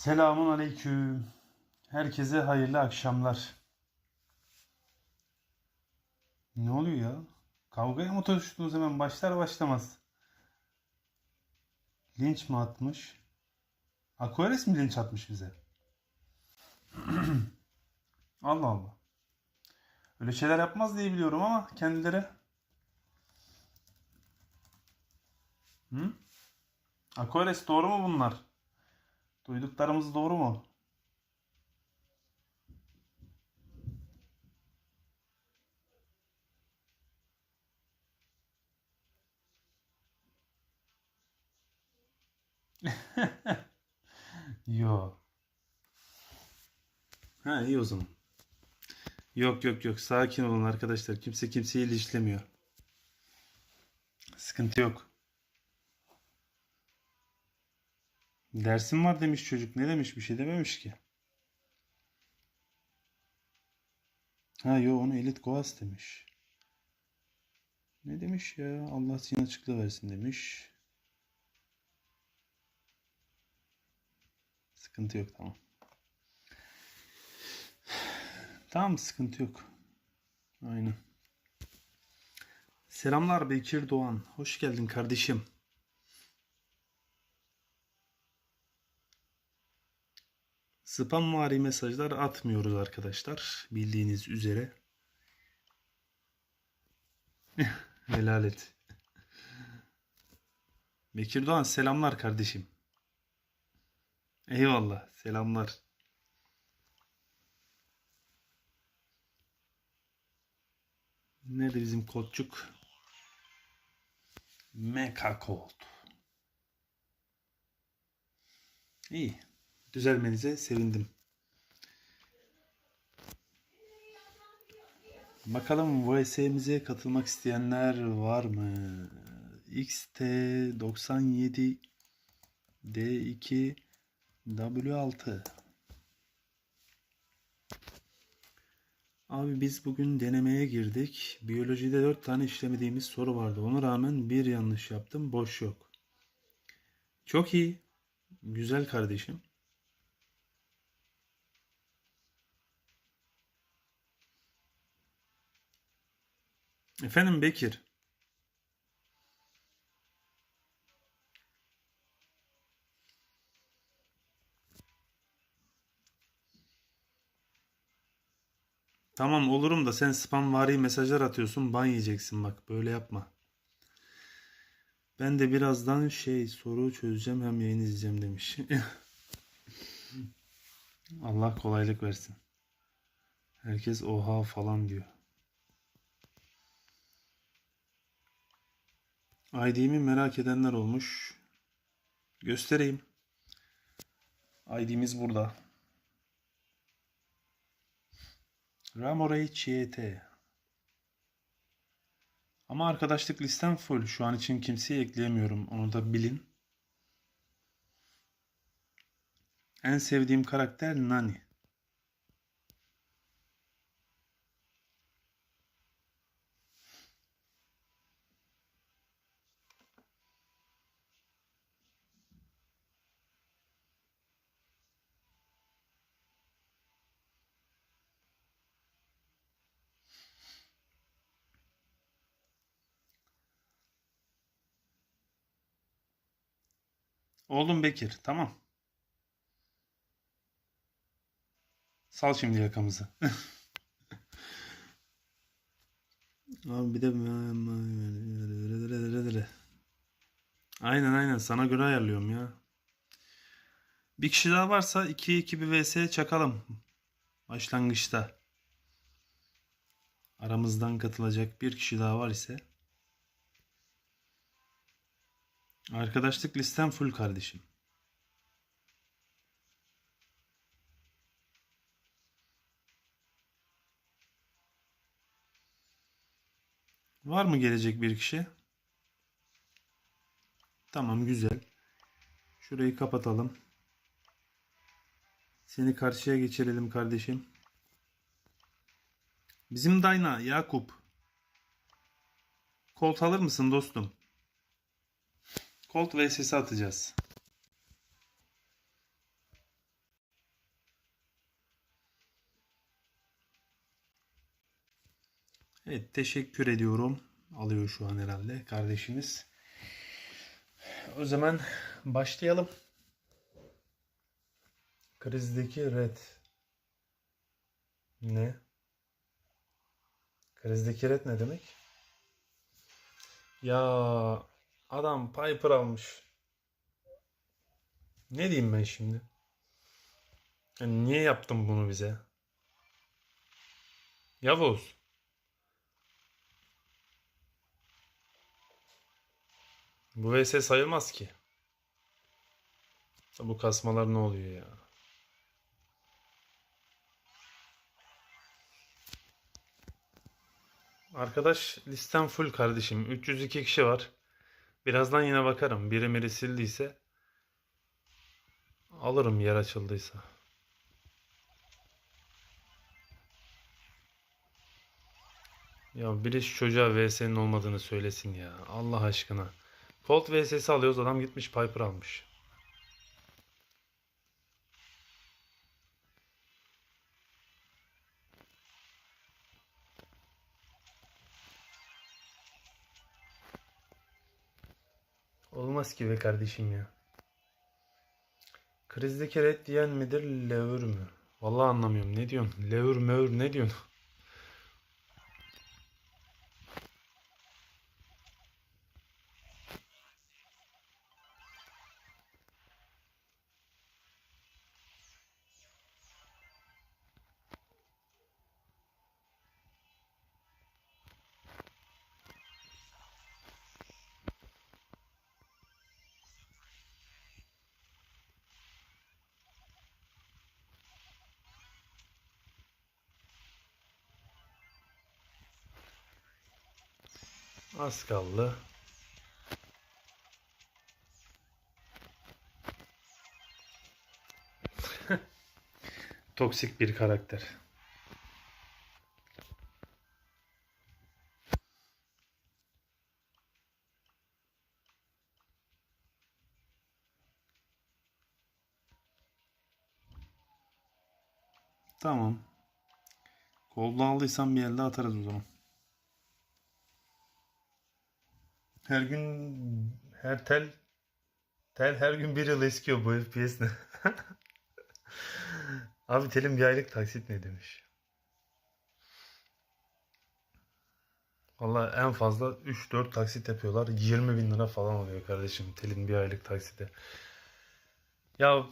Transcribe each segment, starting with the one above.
Selamun aleyküm. Herkese hayırlı akşamlar. Ne oluyor ya? Kavgaya mı tutuştunuz hemen başlar başlamaz? Linç mi atmış? Aquarius mi linç atmış bize? Allah Allah. Öyle şeyler yapmaz diye biliyorum ama kendileri... Hı? Aquarius doğru mu bunlar? Duyduklarımız doğru mu? Yok. Ha iyi o zaman. Yok yok yok sakin olun arkadaşlar. Kimse kimseyi ilişlemiyor. Sıkıntı yok. Dersim var demiş çocuk. Ne demiş? Bir şey dememiş ki. Ha yo onu elit goas demiş. Ne demiş ya? Allah senin açıklığı versin demiş. Sıkıntı yok tamam. Tamam sıkıntı yok. Aynen. Selamlar Bekir Doğan. Hoş geldin kardeşim. Spamvari mesajlar atmıyoruz arkadaşlar. Bildiğiniz üzere. Helal et. Bekir Doğan selamlar kardeşim. Eyvallah selamlar. Nerede bizim kodçuk? Meka kod. İyi. Düzelmenize sevindim. Bakalım VS'mize katılmak isteyenler var mı? XT97 D2 W6 Abi biz bugün denemeye girdik. Biyolojide 4 tane işlemediğimiz soru vardı. Ona rağmen bir yanlış yaptım. Boş yok. Çok iyi. Güzel kardeşim. Efendim Bekir. Tamam olurum da sen spam vari mesajlar atıyorsun ban yiyeceksin bak böyle yapma. Ben de birazdan şey soru çözeceğim hem yayın izleyeceğim demiş. Allah kolaylık versin. Herkes oha falan diyor. ID'mi merak edenler olmuş. Göstereyim. ID'miz burada. Ramorey CT. Ama arkadaşlık listem full. Şu an için kimseyi ekleyemiyorum. Onu da bilin. En sevdiğim karakter Nani. Oğlum Bekir. Tamam. Sal şimdi yakamızı. Abi bir de Aynen aynen sana göre ayarlıyorum ya. Bir kişi daha varsa 2-2 bir vs çakalım. Başlangıçta. Aramızdan katılacak bir kişi daha var ise Arkadaşlık listem full kardeşim. Var mı gelecek bir kişi? Tamam güzel. Şurayı kapatalım. Seni karşıya geçirelim kardeşim. Bizim Dayna Yakup. Colt alır mısın dostum? Colt vs atacağız. Evet teşekkür ediyorum. Alıyor şu an herhalde kardeşimiz. O zaman başlayalım. Krizdeki red. Ne? Krizdeki red ne demek? Ya adam Piper almış. Ne diyeyim ben şimdi? Yani niye yaptın bunu bize? Yavuz. Bu vs sayılmaz ki. Bu kasmalar ne oluyor ya? Arkadaş listem full kardeşim. 302 kişi var. Birazdan yine bakarım. Biri miri sildiyse alırım yer açıldıysa. Ya biri şu çocuğa VS'nin olmadığını söylesin ya. Allah aşkına. Colt VS'si alıyoruz. Adam gitmiş Piper almış. Olmaz ki be kardeşim ya. Krizdeki red diyen midir, levür mü? Vallahi anlamıyorum. Ne diyorsun? Levür mevür ne diyorsun? Az kaldı. Toksik bir karakter. Tamam. Golden aldıysan bir elde atarız o zaman. Her gün her tel tel her gün bir yıl eskiyor bu FPS ne? Abi telin bir aylık taksit ne demiş? Valla en fazla 3-4 taksit yapıyorlar. 20 bin lira falan oluyor kardeşim telin bir aylık taksite. Ya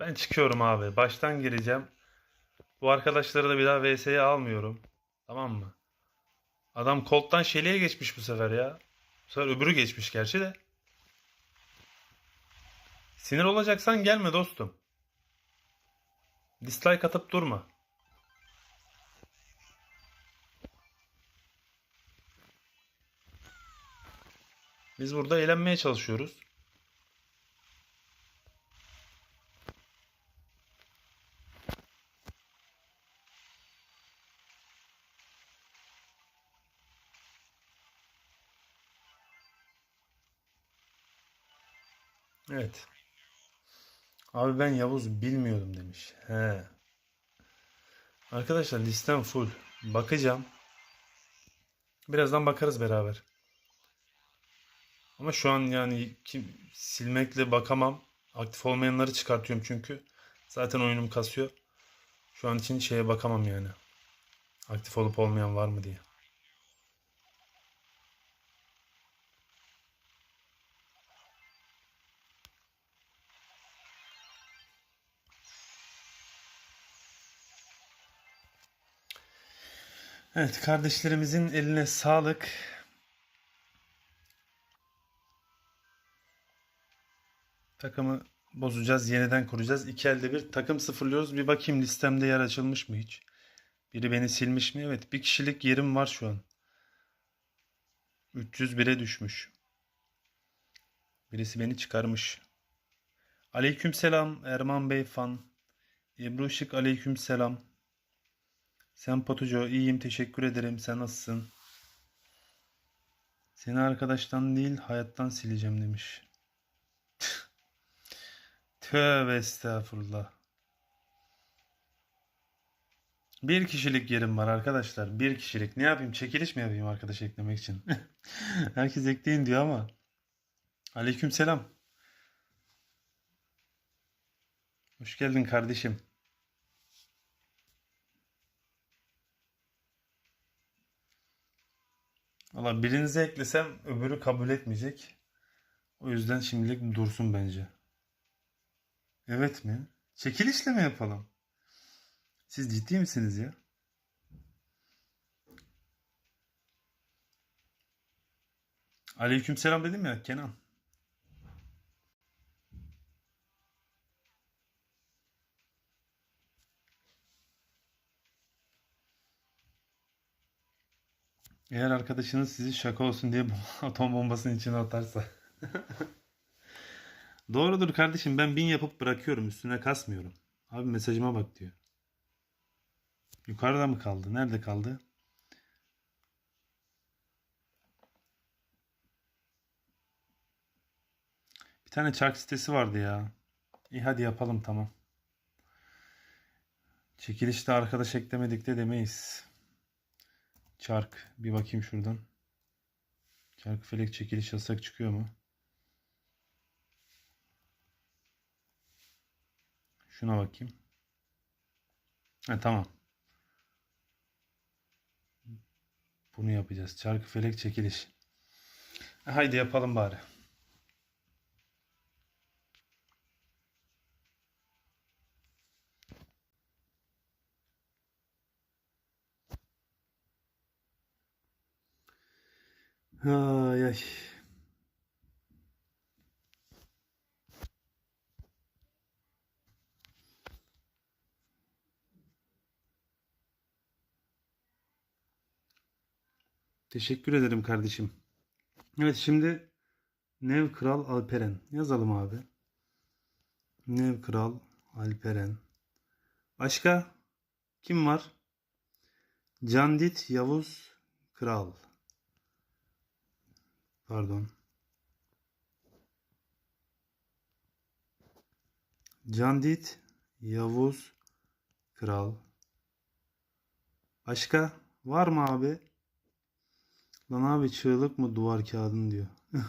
ben çıkıyorum abi. Baştan gireceğim. Bu arkadaşları da bir daha VS'ye almıyorum. Tamam mı? Adam Colt'tan Shelly'e geçmiş bu sefer ya. Bu sefer öbürü geçmiş gerçi de. Sinir olacaksan gelme dostum. Dislike atıp durma. Biz burada eğlenmeye çalışıyoruz. Evet. Abi ben Yavuz bilmiyordum demiş. He. Arkadaşlar listem full. Bakacağım. Birazdan bakarız beraber. Ama şu an yani kim silmekle bakamam. Aktif olmayanları çıkartıyorum çünkü. Zaten oyunum kasıyor. Şu an için şeye bakamam yani. Aktif olup olmayan var mı diye. Evet kardeşlerimizin eline sağlık. Takımı bozacağız. Yeniden kuracağız. İki elde bir takım sıfırlıyoruz. Bir bakayım listemde yer açılmış mı hiç? Biri beni silmiş mi? Evet. Bir kişilik yerim var şu an. 301'e düşmüş. Birisi beni çıkarmış. Aleykümselam Erman Bey fan. Ebru Şık aleykümselam. Sen Patuco iyiyim teşekkür ederim. Sen nasılsın? Seni arkadaştan değil hayattan sileceğim demiş. Tövbe estağfurullah. Bir kişilik yerim var arkadaşlar. Bir kişilik. Ne yapayım? Çekiliş mi yapayım arkadaş eklemek için? Herkes ekleyin diyor ama. Aleykümselam. Hoş geldin kardeşim. Valla birinize eklesem öbürü kabul etmeyecek. O yüzden şimdilik dursun bence. Evet mi? Çekilişle mi yapalım? Siz ciddi misiniz ya? Aleykümselam dedim ya Kenan. Eğer arkadaşınız sizi şaka olsun diye atom bombasının içine atarsa. Doğrudur kardeşim ben bin yapıp bırakıyorum üstüne kasmıyorum. Abi mesajıma bak diyor. Yukarıda mı kaldı? Nerede kaldı? Bir tane çark sitesi vardı ya. İyi hadi yapalım tamam. Çekilişte arkadaş eklemedik de demeyiz. Çark. Bir bakayım şuradan. Çark felek çekiliş yasak çıkıyor mu? Şuna bakayım. Ha, tamam. Bunu yapacağız. Çarkı felek çekiliş. Haydi yapalım bari. Ay ay. Teşekkür ederim kardeşim. Evet şimdi Nev Kral Alperen. Yazalım abi. Nev Kral Alperen. Başka kim var? Candit Yavuz Kral. Pardon. Candit Yavuz Kral. Başka var mı abi? Lan abi çığlık mı duvar kağıdın diyor.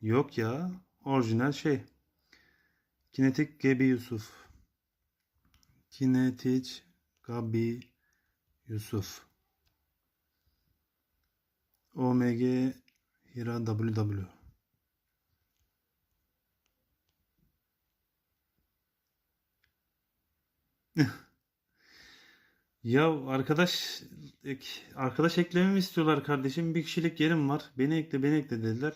Yok ya. Orijinal şey. Kinetik Gebi Yusuf. Kinetik Gabi Yusuf. OMG Hira WW. Ya arkadaş ek, arkadaş eklememi istiyorlar kardeşim. Bir kişilik yerim var. Beni ekle, beni ekle dediler.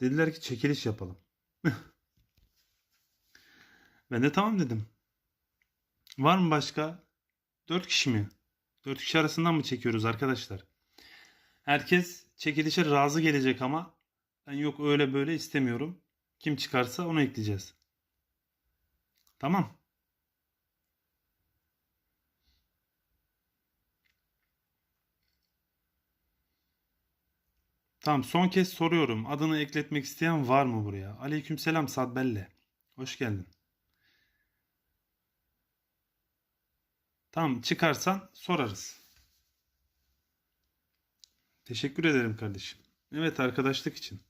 Dediler ki çekiliş yapalım. Ben de tamam dedim. Var mı başka? Dört kişi mi? Dört kişi arasından mı çekiyoruz arkadaşlar? Herkes çekilişe razı gelecek ama ben yok öyle böyle istemiyorum. Kim çıkarsa onu ekleyeceğiz. Tamam. Tamam son kez soruyorum. Adını ekletmek isteyen var mı buraya? Aleykümselam Sadbelle. Hoş geldin. Tamam çıkarsan sorarız. Teşekkür ederim kardeşim. Evet arkadaşlık için.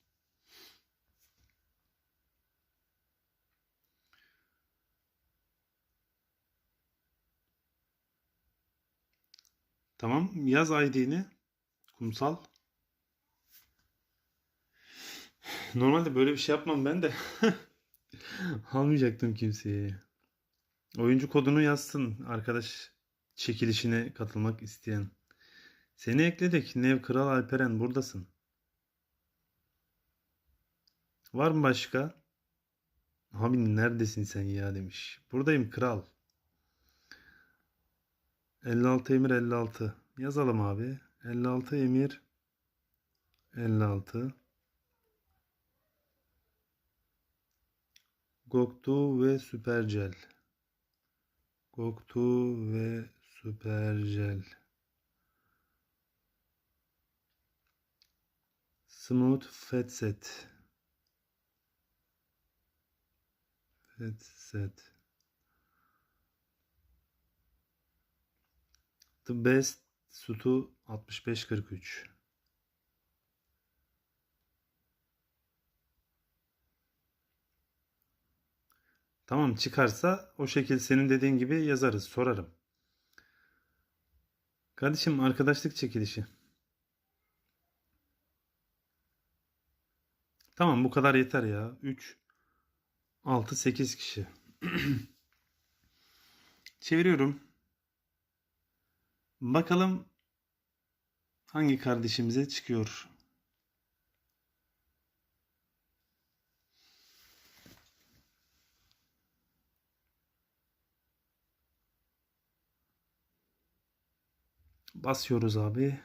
Tamam yaz ID'ni. Kumsal. Normalde böyle bir şey yapmam ben de. Almayacaktım kimseye. Oyuncu kodunu yazsın arkadaş çekilişine katılmak isteyen. Seni ekledik. Nev Kral Alperen buradasın. Var mı başka? Abi neredesin sen ya demiş. Buradayım kral. 56 emir 56. Yazalım abi. 56 emir 56. Goktu ve Süpercel. Goktu ve Süpercel. Smooth Fetset. Fetset. The Best Sutu 6543. Tamam çıkarsa o şekil senin dediğin gibi yazarız, sorarım. Kardeşim arkadaşlık çekilişi. Tamam bu kadar yeter ya. 3 6 8 kişi. Çeviriyorum. Bakalım hangi kardeşimize çıkıyor. Basıyoruz abi.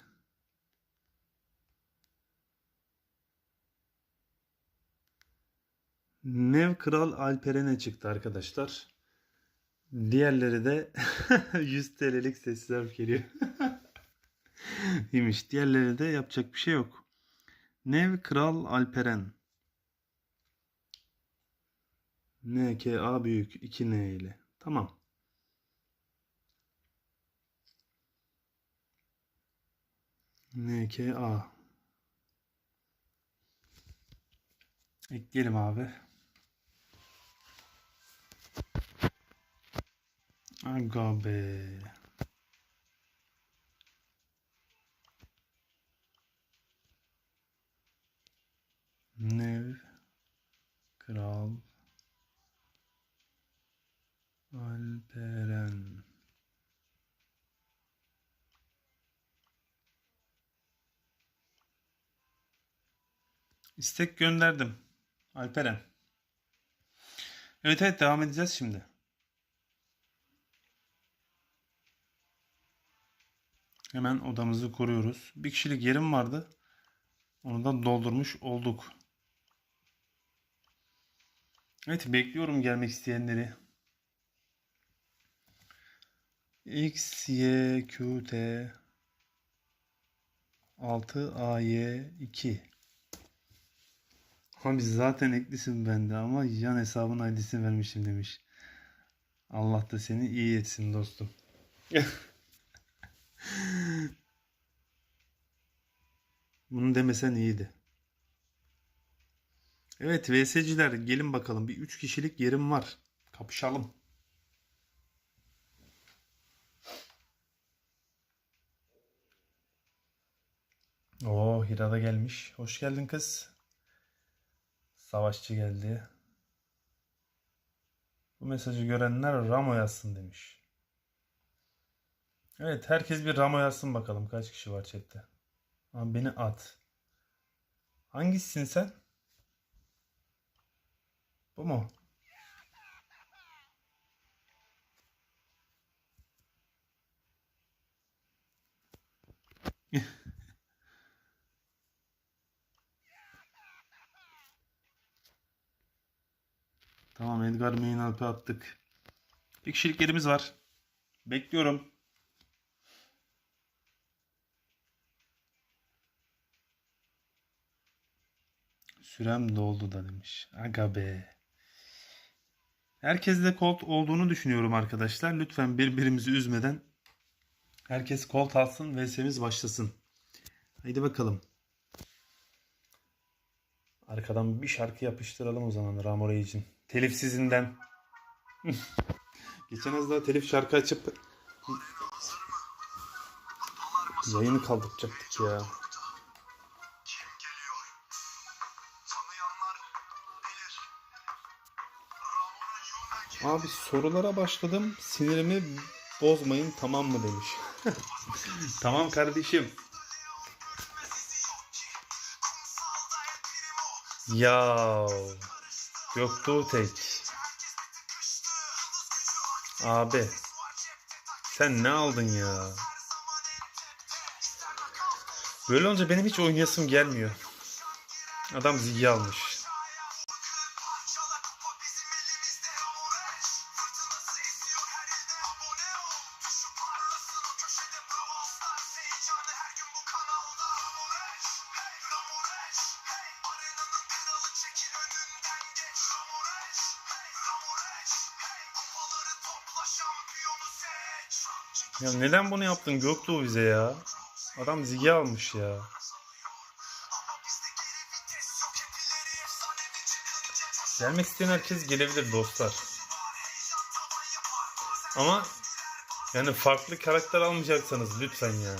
Nev Kral Alperen'e çıktı arkadaşlar. Diğerleri de 100 TL'lik sessiz harf geliyor. İyiymiş. Diğerleri de yapacak bir şey yok. Nev Kral Alperen. NKA büyük 2 N ile. Tamam. NKA. Ekleyelim abi. Aga be. Nev Kral Alperen İstek gönderdim. Alperen. Evet evet devam edeceğiz şimdi. Hemen odamızı kuruyoruz. Bir kişilik yerim vardı. Onu da doldurmuş olduk. Evet bekliyorum gelmek isteyenleri. X, Y, Q, T 6, A, Y, 2 Abi zaten eklisin bende ama yan hesabın ID'sini vermişim demiş. Allah da seni iyi etsin dostum. Bunu demesen iyiydi. Evet VS'ciler gelin bakalım. Bir 3 kişilik yerim var. Kapışalım. Oo Hira da gelmiş. Hoş geldin kız. Savaşçı geldi. Bu mesajı görenler Ramo yazsın demiş. Evet herkes bir Ramo yazsın bakalım. Kaç kişi var chatte? Abi beni at. Hangisisin sen? Bu mu? Tamam Edgar Alp'e attık. Bir kişilik yerimiz var. Bekliyorum. Sürem doldu da demiş. Aga be. Herkes de kolt olduğunu düşünüyorum arkadaşlar. Lütfen birbirimizi üzmeden herkes kolt alsın ve VS'miz başlasın. Haydi bakalım. Arkadan bir şarkı yapıştıralım o zaman Ramo için. Telifsizinden. Geçen az telif şarkı açıp yayını kaldıracaktık ya. Abi sorulara başladım. Sinirimi bozmayın tamam mı demiş. tamam kardeşim. Ya Göktuğ tek. Abi sen ne aldın ya? Böyle olunca benim hiç oynayasım gelmiyor. Adam zigi almış. Ya neden bunu yaptın Göktuğ bize ya? Adam zigi almış ya. Gelmek isteyen herkes gelebilir dostlar. Ama yani farklı karakter almayacaksanız lütfen ya.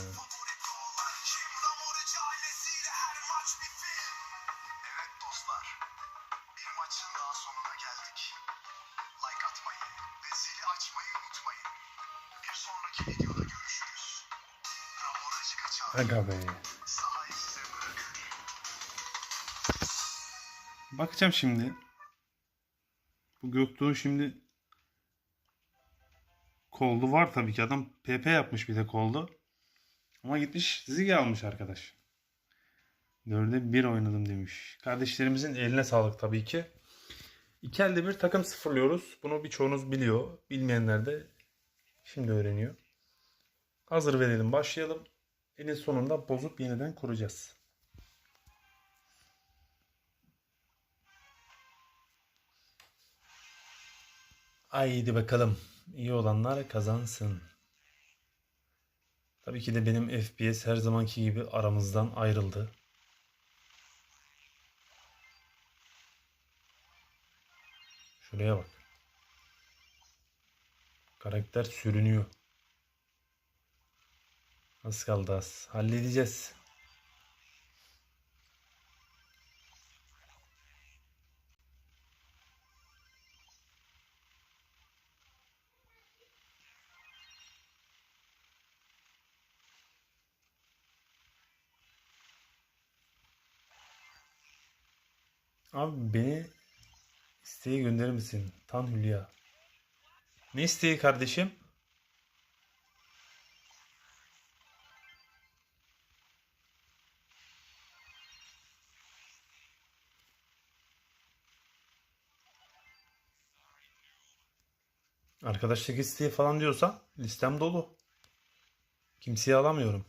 Aga be. Bakacağım şimdi. Bu Göktuğ'un şimdi koldu var tabii ki. Adam PP yapmış bir de koldu. Ama gitmiş Zigi almış arkadaş. Dörde bir oynadım demiş. Kardeşlerimizin eline sağlık tabii ki. İki elde bir takım sıfırlıyoruz. Bunu birçoğunuz biliyor. Bilmeyenler de şimdi öğreniyor. Hazır verelim başlayalım. Elin sonunda bozup yeniden kuracağız. Haydi bakalım. İyi olanlar kazansın. Tabii ki de benim FPS her zamanki gibi aramızdan ayrıldı. Şuraya bak. Karakter sürünüyor. Az kaldı. Halledeceğiz. Abi beni isteği gönderir misin? Tan Hülya. Ne isteği kardeşim? Arkadaşlık isteği falan diyorsa listem dolu. Kimseyi alamıyorum.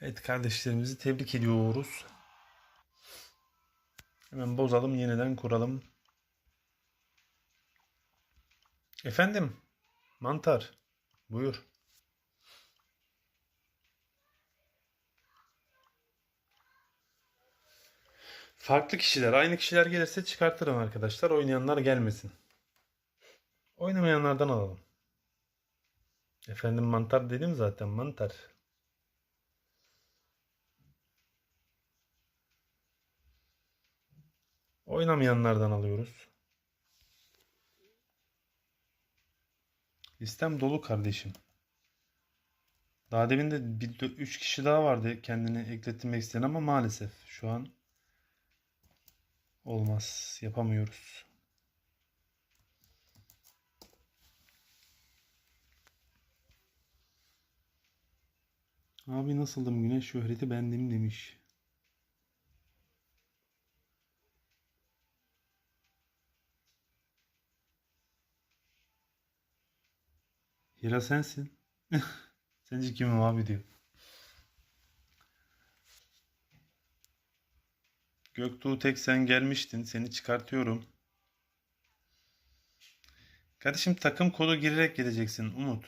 Evet kardeşlerimizi tebrik ediyoruz. Hemen bozalım yeniden kuralım. Efendim mantar buyur. Farklı kişiler aynı kişiler gelirse çıkartırım arkadaşlar. Oynayanlar gelmesin. Oynamayanlardan alalım. Efendim mantar dedim zaten mantar. Oynamayanlardan alıyoruz. Listem dolu kardeşim. Daha demin de bir, üç kişi daha vardı kendini eklettirmek isteyen ama maalesef şu an olmaz. Yapamıyoruz. Abi nasıldım güneş şöhreti bendim demiş. Hira sensin. Sence kimim abi diyor. Göktuğ tek sen gelmiştin. Seni çıkartıyorum. Kardeşim takım kodu girerek geleceksin Umut.